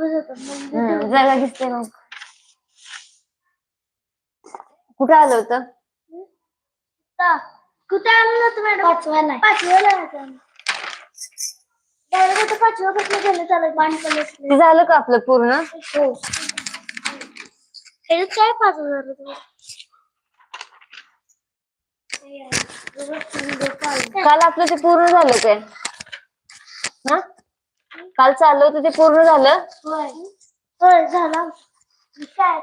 हम्म, जागा दिसते मग कुठे आलं होतं? कुठे आणलं होतं मॅडम? पाचव्याला पाचव्याला डायरेक्ट पाचव्या पासून गेलं चालत ते झालं का आपलं पूर्ण? हो. हे काय पाच हजार रुपये काल आपलं ते पूर्ण झालं काय हा? काल चाललं होतं ते पूर्ण झालं? होय होय झाला. मी काय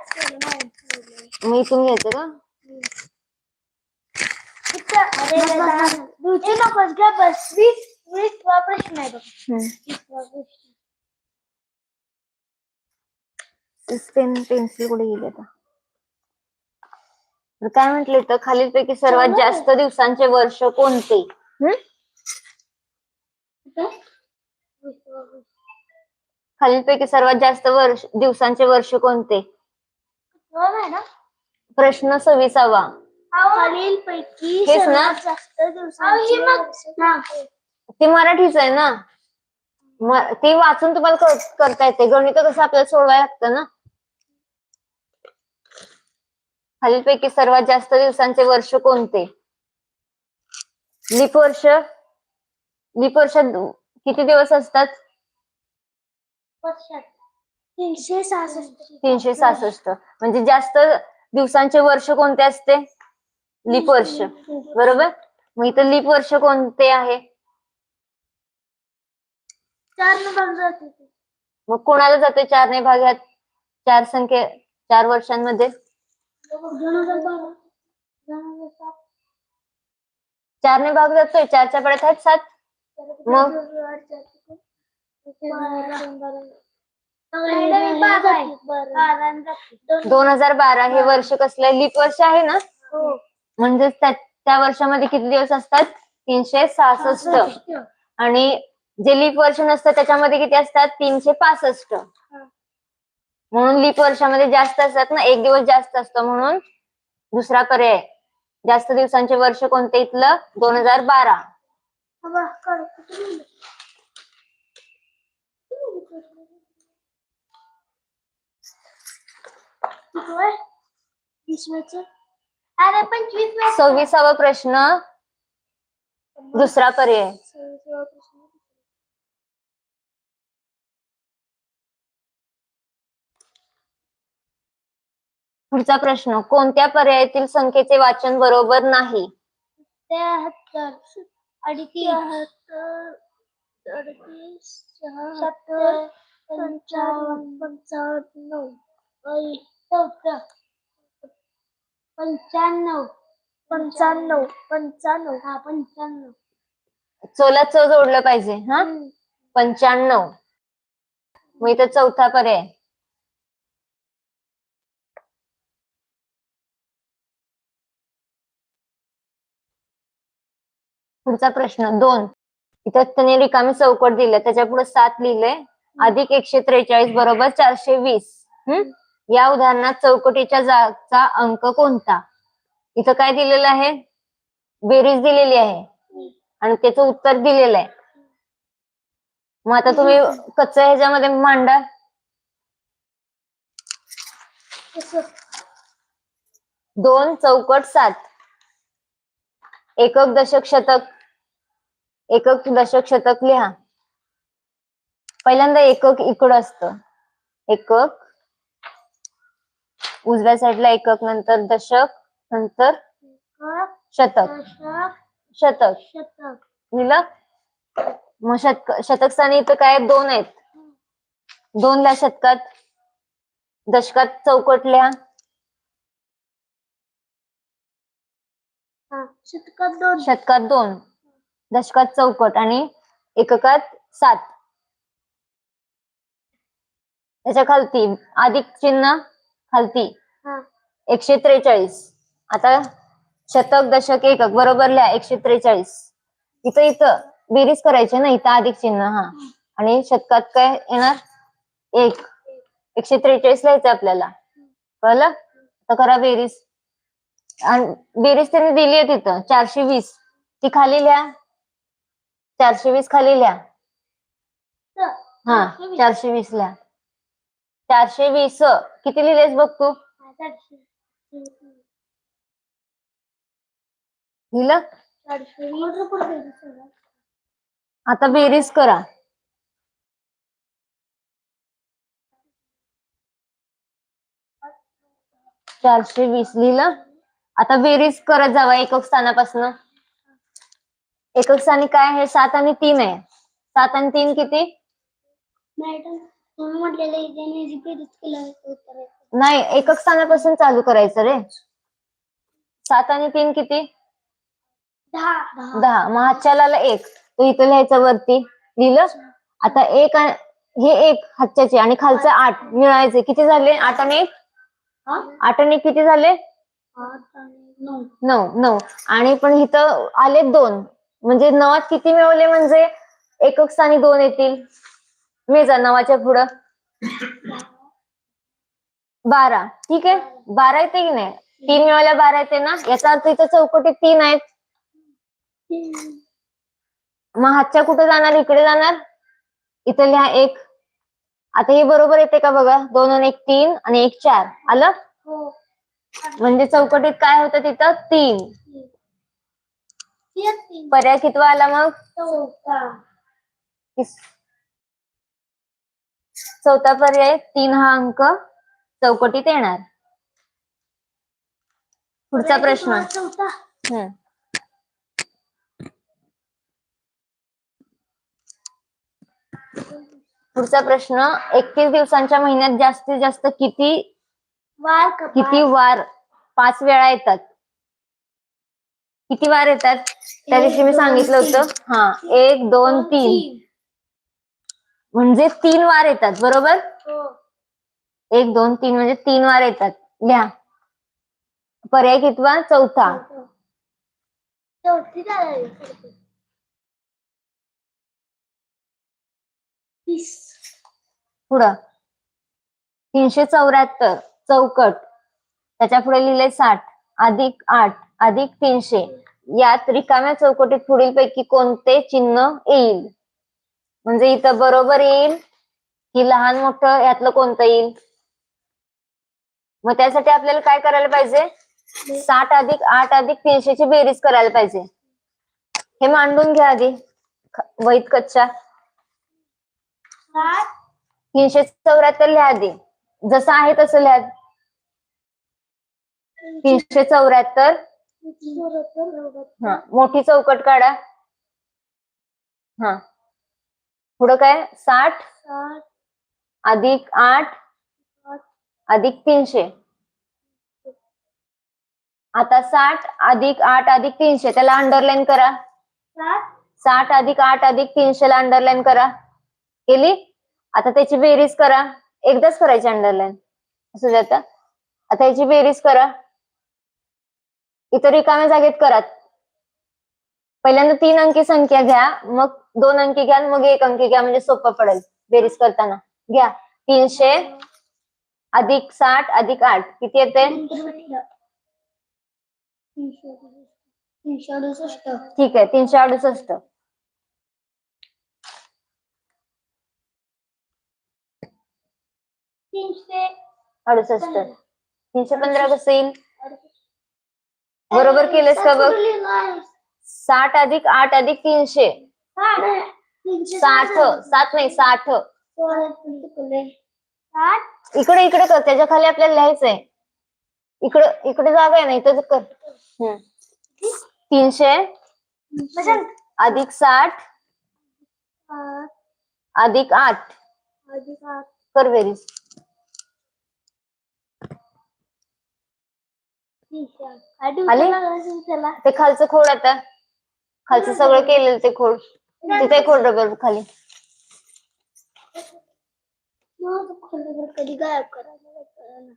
इथून घ्यायचं का? घ्या बस वीस वीस वा प्रश्न आहे बघ. वीसवा प्रश्न. पेन पेन्सिल कुठे गेली आता? काय म्हंटले तर खालीलपैकी सर्वात जास्त दिवसांचे वर्ष कोणते? हम्म? खालीलपैकी सर्वात जास्त वर्ष दिवसांचे वर्ष कोणते? हो प्रश्न सव्वीसावा. खालील पैकी हेच ना? सर्वात जास्त दिवसांची वर्ष- ती मराठीच आहे ना? म- ती वाचून तुम्हाला कर- करता येते. गणित कसं आपल्याला सोडवायला लागतं ना? खालीलपैकी सर्वात जास्त दिवसांचे वर्ष कोणते? लीप वर्ष. लीप वर्षात किती दिवस असतात? तीनशे सहासष्ट. तीनशे सहासष्ट. म्हणजे जास्त दिवसांचे वर्ष कोणते असते? लीप वर्ष. बरोबर? मग इथं लीप वर्ष कोणते आहे? चार. मग कोणाला जाते चारने भागात? चार संख्ये चार वर्षांमध्ये? सात चारने भाग जातोय? चारच्या पड्यात आहेत सात? मग? दोन हजार बारा हे वर्ष कसलं लीप वर्ष आहे ना? म्हणजेच त्या त्या वर्षामध्ये किती दिवस असतात? तीनशे सहासष्ट. आणि जे लीप वर्ष नसतं त्याच्यामध्ये किती असतात? तीनशे पासष्ट. म्हणून लीप वर्षामध्ये जास्त असतात ना? एक दिवस जास्त असतो म्हणून दुसरा पर्याय. जास्त दिवसांचे वर्ष कोणते इथलं? दोन हजार बारा. अरे पंचवीस सव्वीसावा प्रश्न दुसरा पर्याय. पुढचा प्रश्न कोणत्या पर्यायातील संख्येचे वाचन बरोबर नाही? अडतीस अडतीस सत्तर पंचावन्न पंचावन्न चौदा पंच्याण्णव पंच्याण्णव पंच्याण्णव हा पंच्याण्णव चोला च जोडलं पाहिजे हा? पंच्याण्णव. मग इथं चौथा पर्याय. पुढचा प्रश्न दोन. इथं त्याने रिकामी चौकट दिलं त्याच्या पुढे सात लिहिलंय अधिक एकशे त्रेचाळीस बरोबर चारशे वीस. हम्म या उदाहरणात चौकटीच्या जागचा अंक कोणता? इथं काय दिलेलं आहे? बेरीज दिलेली आहे. आणि त्याचं उत्तर दिलेलं आहे. मग आता तुम्ही कच्च्या ह्याच्यामध्ये मांडा. दोन चौकट सात. एकक दशक शतक. एकक दशक शतक लिहा. पहिल्यांदा एकक इकडं असतं. एकक उजव्या साईडला एकक नंतर दशक नंतर शतक. शतक. शतक लिहिलं? मग शतक शतक स्थानी इथं काय? दोन आहेत. दोन ला शतकात दशकात चौकट लिहा. हा शतकात दोन. शतकात दोन. दशकात चौकट आणि एककात सात. त्याच्या खालती अधिक चिन्ह खालती हा. एकशे त्रेचाळीस. आता शतक दशक एकक बरोबर लिहा एकशे त्रेचाळीस. इथं इथं बेरीज करायची ना इथं अधिक चिन्ह हा. आणि शतकात काय येणार? एक. एकशे त्रेचाळीस लिहायचं आपल्याला. कळलं? आता करा बेरीज. आणि बेरीज त्यांनी दिली आहे तिथं चारशे वीस. ती खाली लिहा. चारशे वीस खाली लिहा. हा चारशे वीस. लिहा. चारशे वीस. किती लिहिलेस बघ तू? लिहिलं? आता बेरीज करा. चारशे वीस लिहिलं? आता बेरीज करत जावा एकक स्थानापासून. एकक स्थानी काय आहे? सात आणि तीन आहे. सात आणि तीन किती? मॅडम तुम्ही म्हटलेलं इथे जी बेरीज केलं उत्तर आहे. नाही एकक स्थानापासून चालू करायचं रे. सात आणि तीन किती? दहा. मग हातच्या लाला एक. तो इथं लिहायचं वरती. लिहिलं आता एक हे एक हातच्याचे आणि खालचं आठ. मिळायचे. किती झाले? आठ आणि एक? हा? आठ आणि एक किती झाले? नऊ. नऊ. आणि पण इथं आले दोन. म्हणजे नवात किती मिळवले म्हणजे? एकक स्थानी दोन येतील. मेजा नवाच्या पुढं. बारा. ठीक आहे? बारा येते की नाही? तीन मिळवल्या बारा येते ना? याचा अर्थ इथं चौकटीत तीन आहेत. मग हातच्या कुठे जाणार? इकडे जाणार? इथं लिहा एक. आता हे बरोबर येते का बघा? दोन आणि एक तीन आणि एक चार. आलं? हो. म्हणजे चौकटीत काय होतं तिथं? तीन. पर्याय कितवा आला मग? चौथा पर्याय तीन हा अंक. चौकटीत येणार. पुढचा प्रश्न. हम्म. पुढचा प्रश्न एकतीस दिवसांच्या महिन्यात जास्तीत जास्त किती वार. किती वार? पाच वेळा येतात. किती वार येतात? त्या दिवशी मी सांगितलं होतं. हा एक दोन तीन. म्हणजे तीन वार येतात बरोबर? हो. एक दोन तीन म्हणजे तीन वार येतात. लिहा पर्याय कितवा? चौथा. पुढं. तीनशे चौऱ्याहत्तर. चौकट. त्याच्या पुढे लिहिले साठ. अधिक आठ. अधिक तीनशे. यात रिकाम्या चौकटीत पुढील पैकी कोणते चिन्ह येईल? म्हणजे इथं बरोबर येईल की लहान मोठं यातलं कोणतं येईल? मग त्यासाठी आपल्याला काय करायला पाहिजे? साठ अधिक आठ अधिक तीनशेची बेरीज करायला पाहिजे. हे मांडून घ्या आधी. वहीत कच्च्या तीनशे चौऱ्याहत्तर लिहा आधी. जसं आहे तसं लिहा तीनशे चौऱ्याहत्तर. हा. मोठी चौकट काढा. हा. पुढं काय? साठ. अधिक आठ. अधिक तीनशे. आता साठ अधिक आठ अधिक तीनशे. त्याला अंडरलाईन करा. साठ. अधिक आठ अधिक तीनशे ला अंडरलाईन करा. केली? आता त्याची बेरीज करा. एकदाच करायची अंडरलाईन असं जातं. आता याची बेरीज करा. इतर रिकाम्या जागेत करा पहिल्यांदा तीन अंकी संख्या घ्या मग दोन अंकी घ्या मग एक अंकी घ्या म्हणजे सोपं पडेल. बेरीज करताना. घ्या. तीनशे अधिक साठ अधिक आठ. किती येते? ठीक आहे तीनशे अडुसष्ट. अडुसष्ट. तीनशे पंधरा कसं येईल बरोबर केलंस का बघ? साठ अधिक आठ अधिक तीनशे. साठ सात नाही साठ. इकडे इकडे कर त्याच्याखाली आपल्याला लिहायचंय. इकडे इकडे जागा आहे ना इथं कर. तीनशे. अधिक साठ. अधिक आठ. कर बेरीज आली? ते खालचं खोड आता. खालचं सगळं केलेलं ते खोड. तिथे खोड रबर खाली. कधी गायब करायला.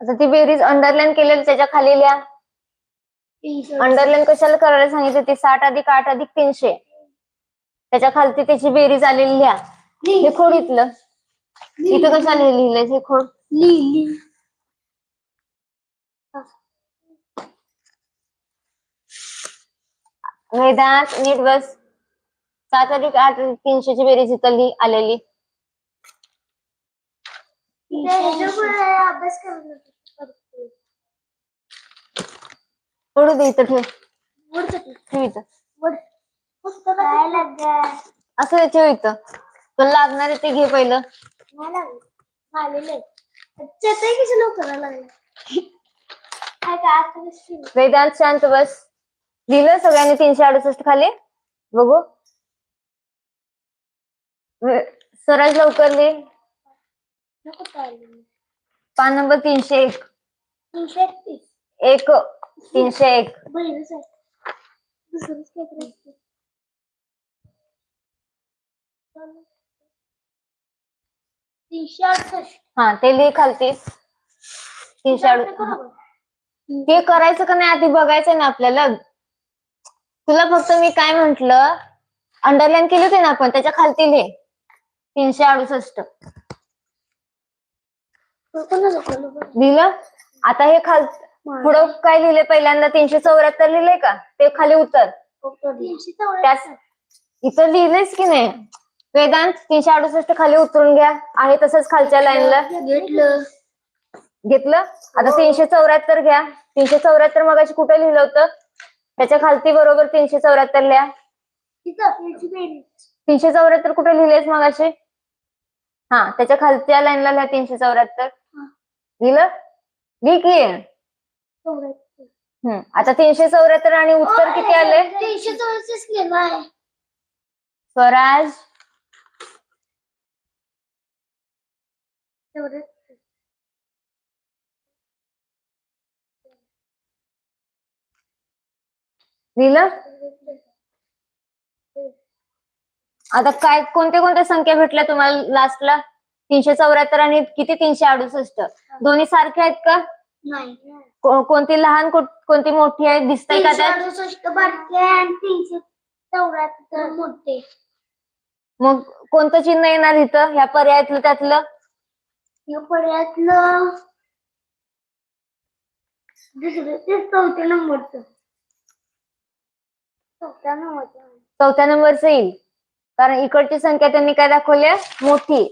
आता ती बेरीज अंडरलाईन केलेली त्याच्याखाली लिहा. अंडरलाईन कशाला करायला सांगितलं? ते साठ अधिक आठ अधिक तीनशे. त्याच्या खालती त्याची बेरीज आलेली लिहा. हे खोड इथलं. इथं कशाला लिहिलंय हे खोड? लिहिली वेदांत नीट बस. सात अधिक आठ तीनशेची बेरीज इथं लिही आलेली. पडू दे इथं ठेव. इथं. काय असं ठेव इथं. तुला लागणार आहे ते घे पहिलं. नाही लागत झालेलं आहे. चटई कशी लवकर लागलं काय काय आता कशी वेदांत शांत बस. लिहिलं सगळ्यांनी तीनशे अडुसष्ट खाली. बघू. वे- स्वराज लवकर लिह नको पान नंबर तीनशे एक. तीनशे एकतीस. एक तीनशे एक. बहिणच आहे. दुसरंच काय करायचं तीनशे अडसष्ट हा ते लिह खालतीस तीनशे ते करायचं का नाही आधी बघायचं ना आपल्याला. तुला फक्त मी काय म्हंटल अंडरलाईन केली होती ना आपण त्याच्या खालती लिह. तीनशे अडुसष्ट? लिहिलं? आता हे खाल पुढं काय लिहिले पहिल्यांदा? तीनशे चौऱ्याहत्तर लिहिलंय का? ते खाली उतर. तीनशे त्याच इथं लिहिलेच की नाही? वेदांत तीनशे अडुसष्ट खाली उतरून घ्या. आहे तसंच खालच्या लाईनला. घेतलं? घेतलं आता तीनशे चौऱ्याहत्तर घ्या. तीनशे चौऱ्याहत्तर मगाशी कुठे लिहिलं होतं? त्याच्या खालती बरोबर तीनशे चौऱ्याहत्तर लिहा. तीनशे चौऱ्याहत्तर कुठे लिहिलेस मगाशी? हा त्याच्या खालच्या लाईनला लिहा तीनशे चौऱ्याहत्तर. हा. लिहिलं? लिह की. हम्म. आता तीनशे चौऱ्याहत्तर आणि उत्तर किती आले? तीनशे चौऱ्याहत्तर स्वराज? लिहिलं आता काय कोणत्या कोणत्या संख्या भेटल्या तुम्हाला लास्टला तीनशे चौऱ्याहत्तर आणि किती? तीनशे अडुसष्ट. दोन्ही सारखे आहेत का? नाही. को- कोणती लहान को- कोणती मोठी आहे? दिसतंय का तीनशे त्यात? अडुसष्ट बारके आणि तीनशे चौऱ्याहत्तर मोठे. मग कोणतं चिन्ह येणार इथं? ह्या पर्यायातलं त्यातलं? या दुसरं ते चौथ्या नंबरचं चौथ्या नंबरचं चौथ्या नंबरचं येईल. कारण इकडची संख्या त्यांनी काय दाखवली आहे? मोठी.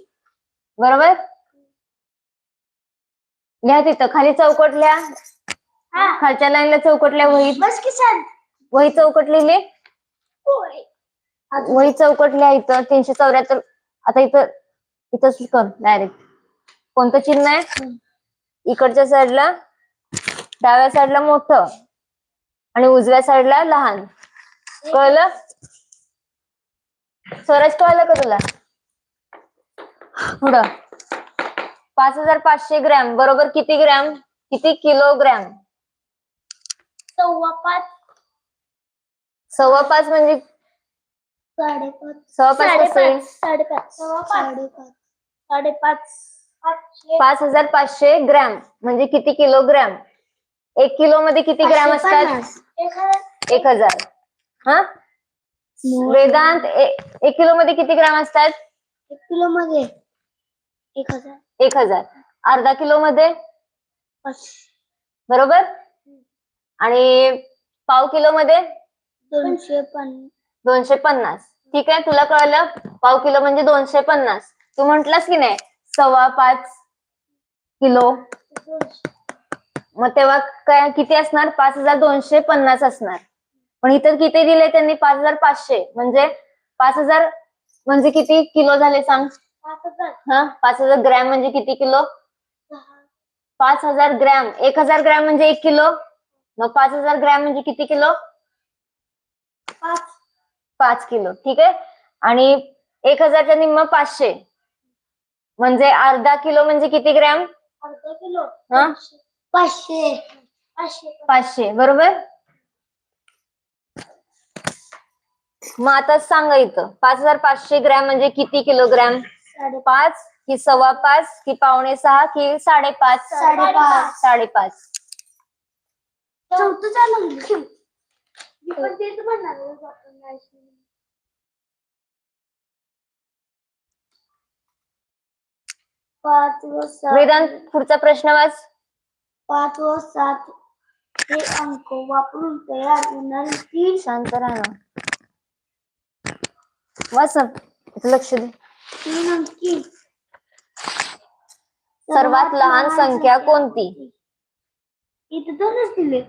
बरोबर? लिहा तिथं. खाली चौकट लिहा हा. खालच्या लाईनला चौकट लिहा वहीत बस की सर वही चौकट लिहिली. होय. वही चौकट लिहा इथं. तीनशे चौऱ्याहत्तर. आता इथं इथंच कर. डायरेक्ट कोणतं चिन्ह आहे? इकडच्या साईडला डाव्या साईडला मोठं आणि उजव्या साईडला लहान. कळलं? स्वराज कळलं का तुला? पुढं. पाच हजार पाचशे ग्रॅम. बरोबर किती ग्रॅम? किती किलोग्रॅम? सव्वा पाच. सव्वा पाच म्हणजे? साडेपाच. सव्वा पाच? साडेपाच. साडेपाच. साडेपाच. पाच हजार पाचशे ग्रॅम. म्हणजे किती किलोग्रॅम? एक किलो मध्ये किती ग्रॅम असतात. एक हजार. हा? वेदांत एक किलो मध्ये किती ग्रॅम असतात? एक किलो मध्ये एक हजार. एक हजार. अर्धा किलो मध्ये? बरोबर? आणि पाव किलो मध्ये? दोनशे पन्नास दोनशे पन्नास. ठीक आहे तुला कळलं? पाव किलो म्हणजे दोनशे पन्नास. तू म्हंटलस की नाही? सव्वा पाच किलो. मग तेव्हा काय किती असणार? पाच हजार दोनशे पन्नास असणार. पण इथं किती दिले त्यांनी? पाच हजार पाचशे. म्हणजे पाच हजार म्हणजे किती किलो झाले सांग? पाच हजार. हा पाच हजार ग्रॅम म्हणजे किती किलो? पाच हजार ग्रॅम. एक हजार ग्रॅम म्हणजे एक किलो. मग पाच हजार ग्रॅम म्हणजे किती किलो? पाच. पाच किलो. ठीक आहे? आणि एक हजारच्या निम्म पाचशे. म्हणजे अर्धा किलो म्हणजे किती ग्रॅम? अर्धा किलो. हा? पाचशे. पाचशे. बरोबर? मग आता सांगा इथं. पाच हजार पाचशे ग्रॅम म्हणजे किती किलोग्रॅम? पाच कि सव्वा पाच कि पावणे सहा कि साडेपाच? साडेपाच. साडेपाच. चौथं चालू मी पण तेच म्हणणार होतो आपण जायचं. पाच व सात. वेदांत पुढचा प्रश्न वाच. पाच व सात हे अंक वापरून तयार होणारी तीन शांत राहा. ना वाच ना. इथं लक्ष दे. तीन अंकी. सर्वात लहान संख्या कोणती? इथं दोनच दिले.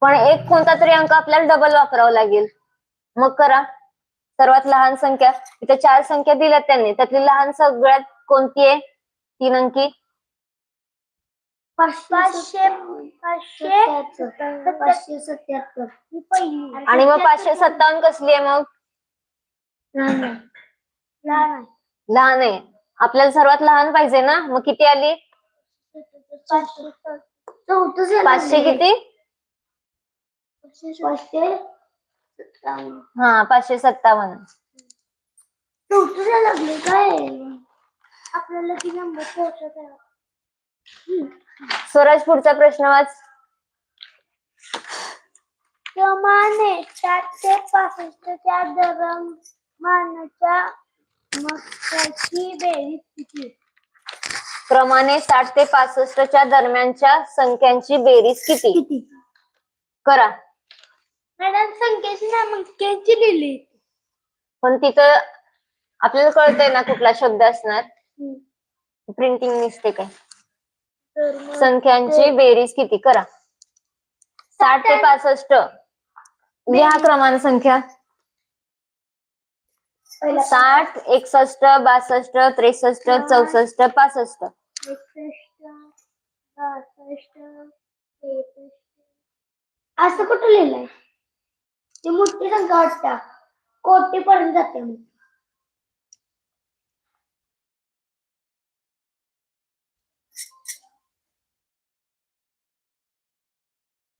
पण एक कोणता तरी अंक आपल्याला डबल वापरावा लागेल. मग करा. सर्वात लहान संख्या. इथे चार संख्या दिल्यात त्यांनी. त्यातली लहान सगळ्यात कोणती आहे? तीन अंकी पाचशे सत्याहत्तर. आणि मग पाचशे सत्तावन्न कसली आहे मग? लहान आहे. आपल्याला सर्वात लहान पाहिजे ना? मग किती आली? पाचशे ना. किती. हा पाचशे सत्तावन्न. लागले काय आपल्याला ती नंबर पोहोचत आहे स्वराज पुढचा प्रश्न वाच. क्रमाने साठ ते पासष्टच्या दरम्यानच्या मक्याची बेरीज किती? क्रमाने साठ ते पासष्टच्या दरम्यानच्या संख्यांची बेरीज किती? किती? करा. मॅडम संख्येची ना मक्याची लिहिली. पण तिथं आपल्याला कळतंय ना कुठला शब्द असणार. प्रिंटिंग मिस्टेक आहे. संख्यांची बेरीज किती? करा. साठ ते पासष्ट. लिहा क्रमांक संख्या. साठ एकसष्ट बासष्ट त्रेसष्ट चौसष्ट पासष्ट. असं कुठं लिहिलंय? ती मोठी संख्या वाटतं. कोटी पर्यंत जाते मग नाही मी असं नाही मी असं केलं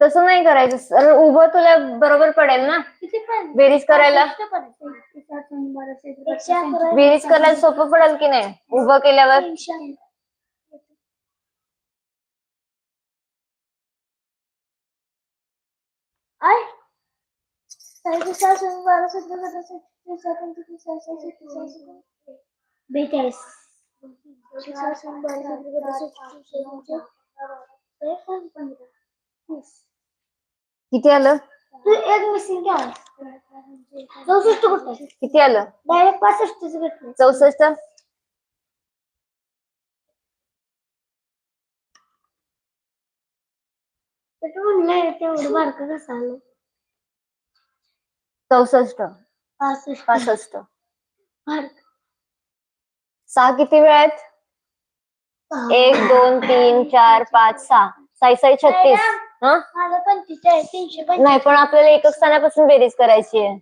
तसं नाही करायचं. सर उभं तुला बरोबर पडेल ना? किती बेरीज करायला? बेरीज करायला सोपं पडेल की नाही? उभं केल्यावर? आय बेचाळीस किती आलं तू एक मिसिंग घ्या चौसष्ट कुठे किती आलं डायरेक्ट पासष्ट चौसष्ट तर म्हणलं तेवढं बारकं कसं आलं? चौसष्ट. पासष्ट. पासष्ट. बारकं. सहा किती वेळ आहेत? एक दोन तीन चार पाच सहा. साई साई छत्तीस. हा? पंचेचाळीस तीनशे नाही पण आपल्याला एकक स्थानापासून बेरीज करायची आहे.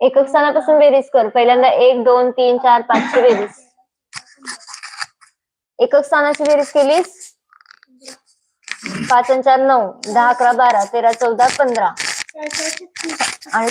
एकक स्थानापासून बेरीज कर. पहिल्यांदा एक दोन तीन चार पाचची बेरीज. एकक स्थानाची बेरीज केलीस? पाच आणि चार नऊ दहा अकरा बारा तेरा चौदा पंधरा. आणि